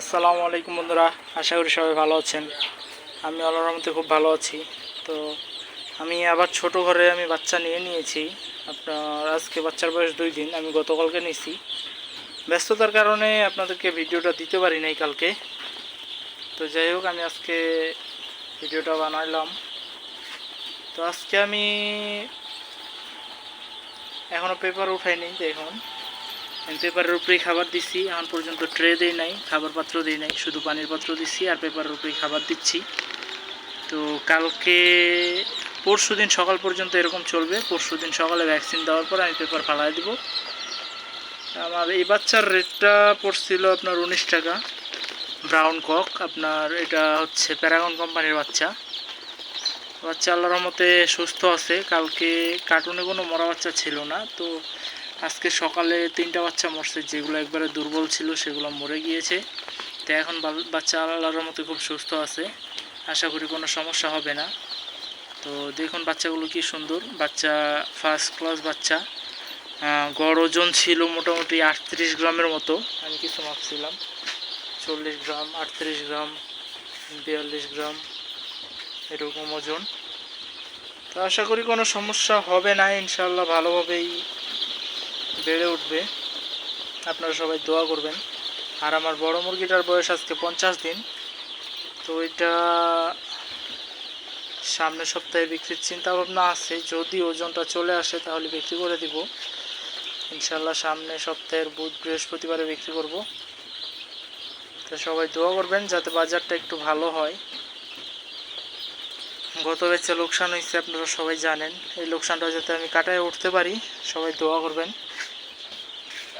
আসসালামু আলাইকুম বন্ধুরা, আশা করি সবাই ভালো আছেন। আমি আল্লাহর খুব ভালো আছি। তো আমি আবার ছোট ঘরে আমি বাচ্চা নিয়ে নিয়েছি। আপনার আজকে বাচ্চার বয়স দুই দিন, আমি গতকালকে নিয়েছি। ব্যস্ততার কারণে আপনাদেরকে ভিডিওটা দিতে পারি নাই কালকে। তো যাই হোক, আমি আজকে ভিডিওটা বানাইলাম। তো আজকে আমি এখনও পেপার উঠাইনি, দেখুন। আমি পেপারের উপরেই খাবার দিচ্ছি এখন পর্যন্ত ট্রে দেই নাই খাবার পাত্র দিই নাই, শুধু পানির পাত্র দিচ্ছি আর পেপারের উপরেই খাবার দিচ্ছি। তো কালকে পরশু দিন সকাল পর্যন্ত এরকম চলবে, পরশু দিন সকালে ভ্যাকসিন দেওয়ার পর আমি পেপার ফালাই দিব। আমার এই বাচ্চার রেটটা পড়ছিল আপনার উনিশ টাকা ব্রাউন কক, আপনার এটা হচ্ছে প্যারাগন কোম্পানির বাচ্চা। বাচ্চা আল্লাহর মতে সুস্থ আছে, কালকে কার্টুনে কোনো মরা বাচ্চা ছিল না, তো আজকে সকালে তিনটা বাচ্চা মরছে, যেগুলো একবারে দুর্বল ছিল সেগুলো মরে গিয়েছে। তো এখন বাচ্চা আল্লাহর মতো খুব সুস্থ আছে। আশা করি কোনো সমস্যা হবে না। তো দেখুন বাচ্চাগুলো কি সুন্দর। বাচ্চা ফার্স্ট ক্লাস বাচ্চা। গড় ওজন ছিল মোটামুটি আটত্রিশ গ্রামের মতো। আমি কিছু মাপছিলাম। চল্লিশ গ্রাম, আটত্রিশ গ্রাম, বিয়াল্লিশ গ্রাম, এরকম ওজন। তো আশা করি কোনো সমস্যা হবে না। ইনশাল্লাহ ভালোভাবেই বেড়ে উঠবে। আপনারা সবাই দোয়া করবেন। আর আমার বড় মুরগিটার বয়স আজকে পঞ্চাশ দিন। তো এটা সামনের সপ্তাহে বিক্রির চিন্তা ভাবনা আছে। যদি ওজনটা চলে আসে তাহলে বিক্রি করে দিব। ইনশাল্লাহ সামনে সপ্তাহের বুধ, বৃহস্পতিবারে বিক্রি করব। তো সবাই দোয়া করবেন যাতে বাজারটা একটু ভালো হয়। গত বেচে লোকসান হয়েছে, আপনারা সবাই জানেন। এই লোকসানটা যাতে আমি কাটায় উঠতে পারি, সবাই দোয়া করবেন।